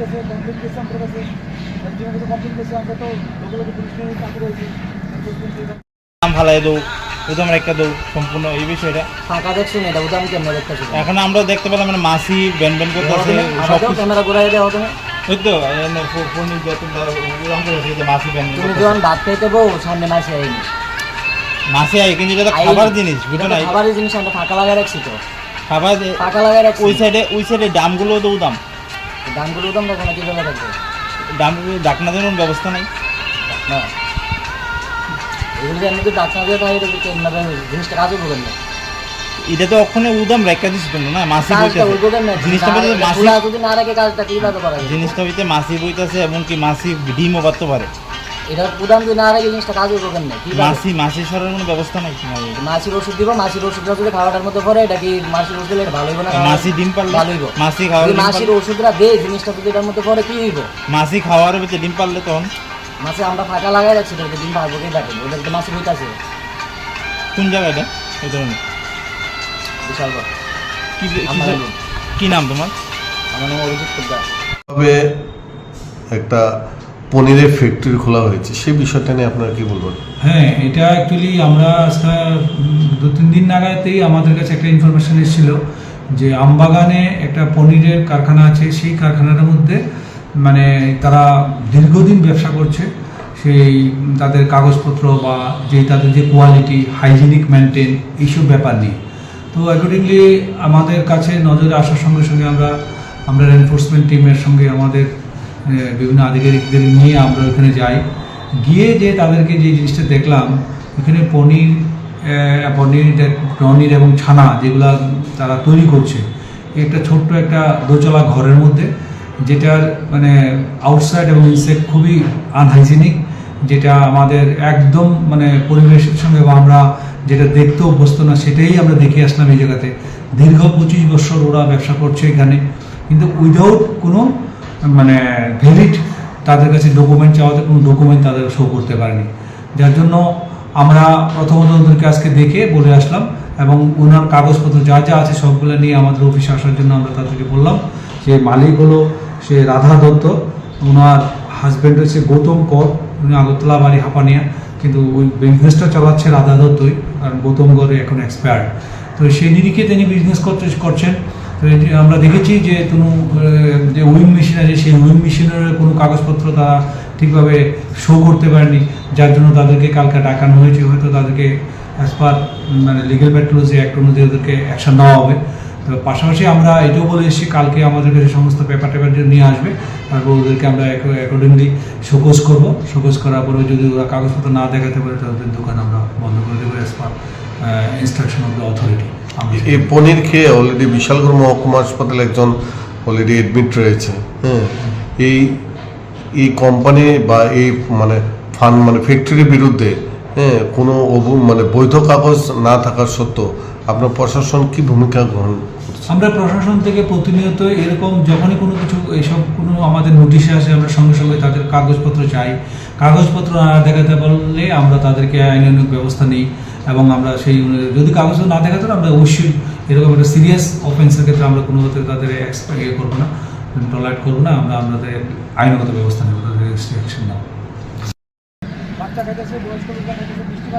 গেছে কমপ্লেন গেছে আমাদের কাছে একজনের কাছে কমপ্লেন গেছে আমরা তো লোকে লোকে পুলিশ নিয়ে কাছে রয়েছি। নাম ফালাই দৌ উদাম রেখা দৌ সম্পূর্ণ এই বিষয়টা। ফাঁকা এটা উদাম কেমনে দেখতেছি এখন আমরা দেখতে পেলাম মানে মাসি ব্যান সব ক্যামেরা ঘুরাই দেওয়া তুমি। ফোন মাসি ব্যান তুমি যখন ভাত খাইতে বউ সামনে মাসে আইনি মাসি আই কিন্তু এটা তো খাবার জিনিস না খাবারের জিনিস আমরা ফাঁকা লাগাই রাখছি তো। খাবার ফাঁকা লাগাই রাখছি। ওই সাইডে ওই সাইডে ডামগুলো তো উদাম দামগুলো রাখব না কীভাবে রাখব ডাম ডাকনা দেওয়ার কোনো ব্যবস্থা নেই। না। এগুলো তো ডাক্তার দিয়ে তাই জিনিসটা কাজও করবেন না। এটা তো ওখানে উদাম রেখা তোমরা না? মাসি বইতেছে জিনিসটা বলতে মাসি যদি না রাখে কাজটা জিনিসটা বইতে মাসি বইতেছে এমনকি কি মাসি ডিমও পারতে পারে। এটা উদাম যদি না রাখে জিনিসটা কাজও করবেন না কীভাবে মাসি মাসি সরার কোনো ব্যবস্থা নাই? মাসির ওষুধ দিব মাসির ওষুধটা যদি খাওয়াটার মধ্যে পরে এটা কি মাসির ওষুধ দিলে এটা ভালো হইব না মাসি ডিম পারলে ভালো হইব। মাসি খাওয়ার যদি মাসির ওষুধটা দে জিনিসটা যদি এটার মধ্যে পরে কি হইব? মাসি খাওয়ার ভিতরে ডিম পারলে তখন? মাসে আমরা ফাঁকা লাগাই রাখছি তো দিন পারব কি দেখেন? ওটা তো মাসি বইতাছে কোন জায়গাটা এই ধরনের। বিশাল কি নাম। কি নাম তোমার? আমার নাম অভিজিৎ তবে একটা পনিরের ফ্যাক্টরি খোলা হয়েছে, সেই বিষয়টা নিয়ে আপনারা কি বলবেন? হ্যাঁ এটা অ্যাকচুয়ালি আমরা দু তিন দিন নাগাদই আমাদের কাছে একটা ইনফরমেশন এসেছিল যে আমবাগানে একটা পনিরের কারখানা আছে, সেই কারখানার মধ্যে মানে তারা দীর্ঘদিন ব্যবসা করছে, সেই তাদের কাগজপত্র বা যে তাদের যে কোয়ালিটি হাইজিনিক মেনটেন এইসব ব্যাপার নিয়ে। তো অ্যাকর্ডিংলি আমাদের কাছে নজরে আসার সঙ্গে সঙ্গে আমরা আমরা এনফোর্সমেন্ট টিমের সঙ্গে আমাদের বিভিন্ন আধিকারিকদের নিয়ে আমরা ওখানে যাই। গিয়ে যে তাদেরকে যে জিনিসটা দেখলাম এখানে পনির পনির পনির এবং ছানা যেগুলা তারা তৈরি করছে একটা ছোট্ট একটা দোচলা ঘরের মধ্যে, যেটার মানে আউটসাইড এবং ইনসাইড খুবই আনহাইজিনিক যেটা আমাদের একদম মানে পরিবেশের সঙ্গে বা আমরা যেটা দেখতে অভ্যস্ত না, সেটাই আমরা দেখে আসলাম এই জায়গাতে। দীর্ঘ পঁচিশ বছর ওরা ব্যবসা করছে এখানে। কিন্তু উইদাউট কোনো মানে ভ্যালিড তাদের কাছে ডকুমেন্ট চাওয়াতে কোনো ডকুমেন্ট তাদের শো করতে পারেনি। যার জন্য আমরা প্রথমত ওদেরকে আজকে দেখে বলে আসলাম এবং ওনার কাগজপত্র যা যা আছে সবগুলো নিয়ে আমাদের অফিসে আসার জন্য আমরা তাদেরকে বললাম যে মালিক হলো সে রাধা দত্ত, ওনার হাজব্যান্ড হচ্ছে গৌতম কর, উনি আগরতলা, বাড়ি হাঁপানিয়া, কিন্তু ওই বিজনেসটা চালাচ্ছে রাধা দত্তই, কারণ গৌতম গড়ে এখন এক্সপায়ার্ড তো সেই নিরিখে তিনি বিজনেস করতে করছেন। তো যে আমরা দেখেছি যে কোনো যে উইং মেশিন আছে, সেই উইং মেশিনের কোনো কাগজপত্র তারা ঠিকভাবে শো করতে পারেনি, যার জন্য তাদেরকে কালকে ডাকানো হয়েছে। হয়তো তাদেরকে অ্যাজ পার মানে লিগেল প্যাট্রোলজি অ্যাক্ট অনুযায়ী ওদেরকে অ্যাকশন নেওয়া হবে। পাশাপাশি আমরা এটাও বলে এসেছি, কালকে আমাদের কাছে সমস্ত পেপার টেপার নিয়ে আসবে, তারপর ওদেরকে আমরা অ্যাকর্ডিংলি শোকজ করব। শোকজ করার পরে যদি ওরা কাগজপত্র না দেখাতে পারে তাদের দোকান আমরা বন্ধ করে দেবো as per instruction of the authority এই পনির খেয়ে অলরেডি বিশালগড় মহকুমা হাসপাতালে একজন অলরেডি এডমিট রয়েছে। হ্যাঁ এই এই কোম্পানি বা এই মানে ফান মানে ফ্যাক্টরির বিরুদ্ধে হ্যাঁ কোনো মানে বৈধ কাগজ না থাকা সত্ত্বেও আপনার প্রশাসন কি ভূমিকা গ্রহণ আমরা প্রশাসন থেকে প্রতিনিয়ত এরকম যখনই কোনো কিছু এইসব কোনো আমাদের নোটিশে আসে আমরা সঙ্গে সঙ্গে তাদের কাগজপত্র চাই। কাগজপত্র না দেখাতে পারলে আমরা তাদেরকে আইনানুগ ব্যবস্থা নিই। এবং আমরা সেই যদি কাগজ না দেখা যায়, আমরা অবশ্যই এরকম একটা সিরিয়াস অফেন্সের ক্ষেত্রে আমরা কোনো মতে তাদের ইয়ে করব না টলারেট করব না, আমরা আমাদের আইনগত ব্যবস্থা নেব, তাদের অ্যাকশন নেব। বাচ্চা খাইতেছে, বয়স্ক মিষ্টি